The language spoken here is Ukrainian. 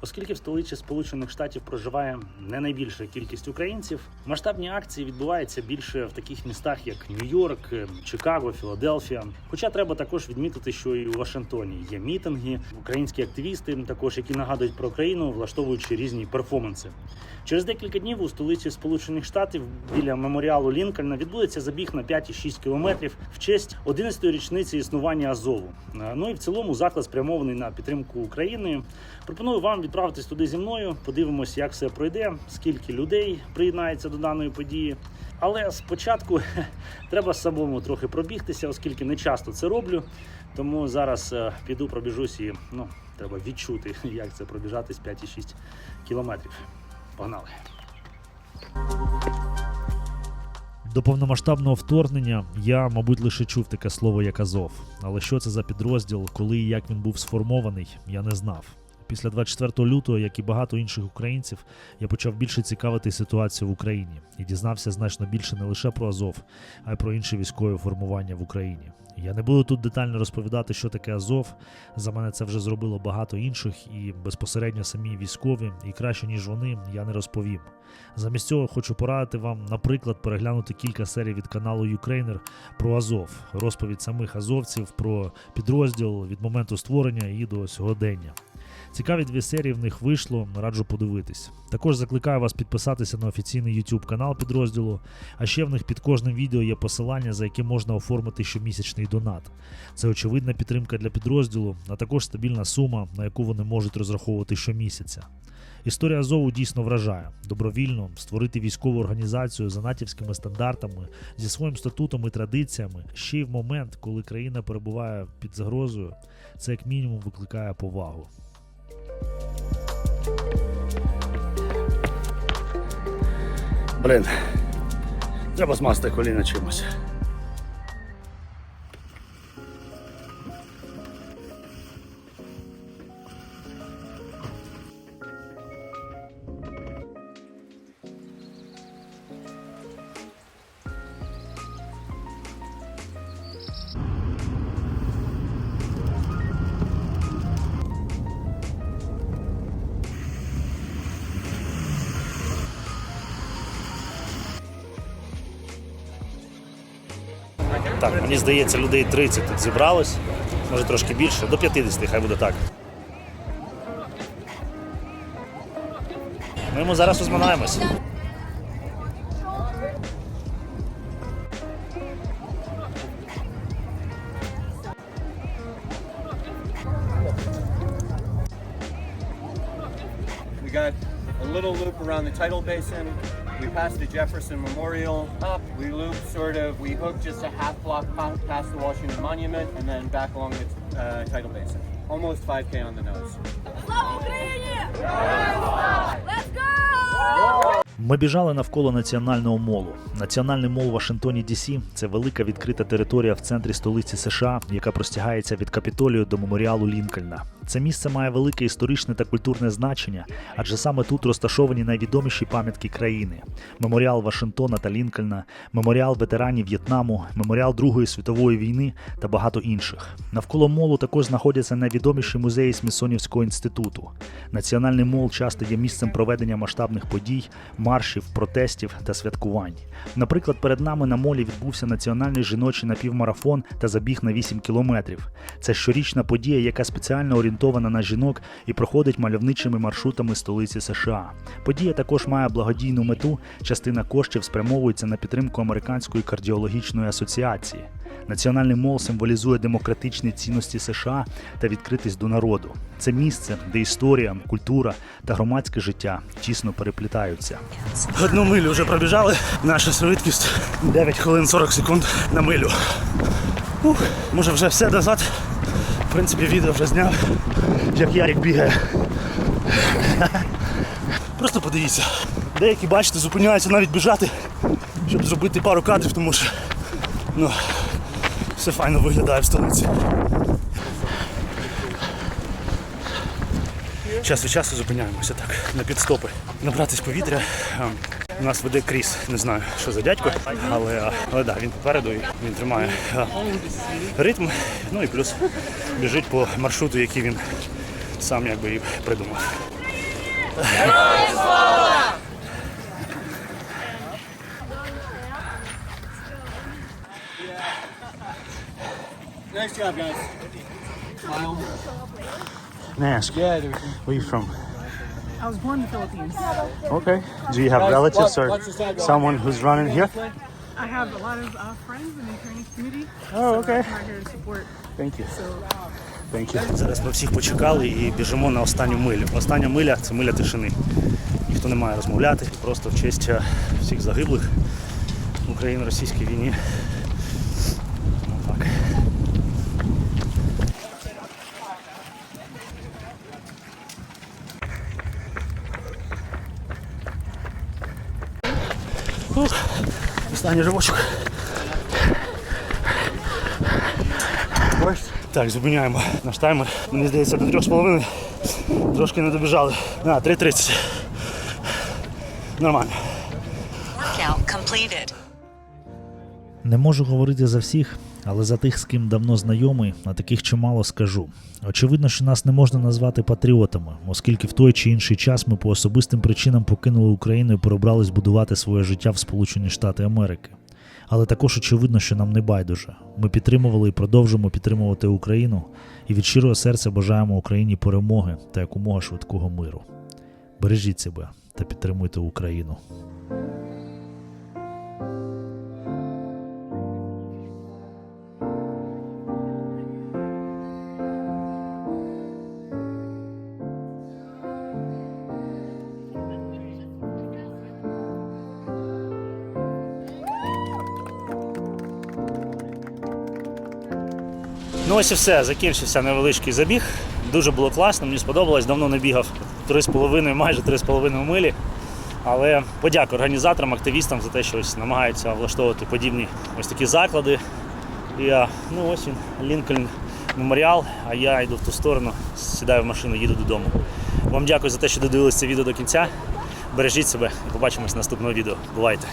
Оскільки в столиці Сполучених Штатів проживає не найбільша кількість українців, масштабні акції відбуваються більше в таких містах, як Нью-Йорк, е, Чикаго, Філадельфія. Хоча треба також відмітити, що і у Вашингтоні є мітинги, українські активісти, також які нагадують про країну, влаштовуючи різні перформанси. Через декілька днів у столиці Сполучених Штатів біля меморіалу Лінкольна відбудеться забіг на 5,6 кілометрів в честь 11-ї річниці існування Азову. Е, Ну і в цілому заклад спрямований на підтримку України. Пропоную вам відправитись туди зі мною. Подивимось, як все пройде, скільки людей приєднається до даної події. Але спочатку треба самому трохи пробігтися, оскільки не часто це роблю. Тому зараз е, піду пробіжусь і ну, треба відчути, як це пробіжатись 5,6 кілометрів. Погнали! До повномасштабного вторгнення я, мабуть, лише чув таке слово як Азов. Але що це за підрозділ, коли і як він був сформований, я не знав. Після 24 лютого, як і багато інших українців, я почав більше цікавити ситуацію в Україні і дізнався значно більше не лише про Азов, а й про інші військові формування в Україні. Я не буду тут детально розповідати, що таке Азов. За мене це вже зробило багато інших, і безпосередньо самі військові, і краще ніж вони, я не розповім. Замість цього хочу порадити вам, наприклад, переглянути кілька серій від каналу Юкрейнер про Азов, розповідь самих азовців про підрозділ від моменту створення і до сьогодення. Цікаві дві серії в них вийшло, раджу подивитись. Також закликаю вас підписатися на офіційний YouTube канал підрозділу. А ще в них під кожним відео є посилання, за яке можна оформити щомісячний донат. Це очевидна підтримка для підрозділу, а також стабільна сума, на яку вони можуть розраховувати щомісяця. Історія Азову дійсно вражає добровільно створити військову організацію за натівськими стандартами зі своїм статутом і традиціями ще й в момент, коли країна перебуває під загрозою. Це як мінімум викликає повагу. Блин, треба змасти коліна чимось. Так, мені здається, людей 30 тут зібралось. Може трошки більше, до 50, хай буде так. Ми йому зараз розминаємось. Got a little loop around the tidal basin. We passed the Jefferson Memorial up. We looped sort of, we hooked just a half block past the Washington Monument and then back along the uh, tidal basin. Almost 5K on the nose. Let's go! Ми біжали навколо національного молу. Національний мол у Вашингтоні Дісі це велика відкрита територія в центрі столиці США, яка простягається від капітолію до меморіалу Лінкольна. Це місце має велике історичне та культурне значення, адже саме тут розташовані найвідоміші пам'ятки країни: меморіал Вашингтона та Лінкольна, меморіал ветеранів В'єтнаму, меморіал Другої світової війни та багато інших. Навколо молу також знаходяться найвідоміші музеї Смісонівського інституту. Національний мол часто є місцем проведення масштабних подій, маршів, протестів та святкувань. Наприклад, перед нами на молі відбувся національний жіночий напівмарафон та забіг на 8 кілометрів. Це щорічна подія, яка спеціально орієнтована на жінок і проходить мальовничими маршрутами столиці США. Подія також має благодійну мету. Частина коштів спрямовується на підтримку американської кардіологічної асоціації. Національний мол символізує демократичні цінності США та відкритість до народу. Це місце, де історія, культура та громадське життя тісно переплітаються. Одну милю вже пробіжали. Наша швидкість 9 хвилин 40 секунд на милю. Ух, може вже все назад. Принципі, відео вже зняв, як Ярик бігає. Просто подивіться. Деякі, бачите, зупиняються навіть біжати, щоб зробити пару кадрів, тому що ну, все файно виглядає в столиці. Час від часу зупиняємося так, на підстопи. Набратись повітря. У нас веде кріс, не знаю, що за дядько, але, але да, він попереду і він тримає ритм. Ну і плюс біжить по маршруту, який він сам якби і придумав. Nice job, guys. Where you from? I was born in the Philippines. Okay. Do you have relatives or someone who's running here? I have a lot of uh, friends in the Ukrainian community. Oh, okay. So I'm here to support. Thank you. So Thank you. Зараз ми всіх почекали і біжимо на останню милю. Остання миля це миля тишини. Ніхто не має розмовляти, просто в честь е, всіх загиблих в Україно-російській війні. Останній ривочок. Так, зупиняємо наш таймер. Мені здається, до 3,5. Трошки не добіжали. А, 3.30. Нормально. Не можу говорити за всіх, але за тих, з ким давно знайомий, а таких чимало скажу. Очевидно, що нас не можна назвати патріотами, оскільки в той чи інший час ми по особистим причинам покинули Україну і перебрались будувати своє життя в Сполучені Штати Америки. Але також очевидно, що нам не байдуже. Ми підтримували і продовжуємо підтримувати Україну, і від щирого серця бажаємо Україні перемоги та якомога швидкого миру. Бережіть себе та підтримуйте Україну. Ну ось і все, закінчився невеличкий забіг. Дуже було класно, мені сподобалось, давно не бігав 3,5, майже 3,5 милі. Але подякую організаторам, активістам за те, що ось намагаються влаштовувати подібні ось такі заклади. І ну ось він, Лінкольн меморіал, а я йду в ту сторону, сідаю в машину, їду додому. Вам дякую за те, що додивилися це відео до кінця. Бережіть себе і побачимось в наступному відео. Бувайте!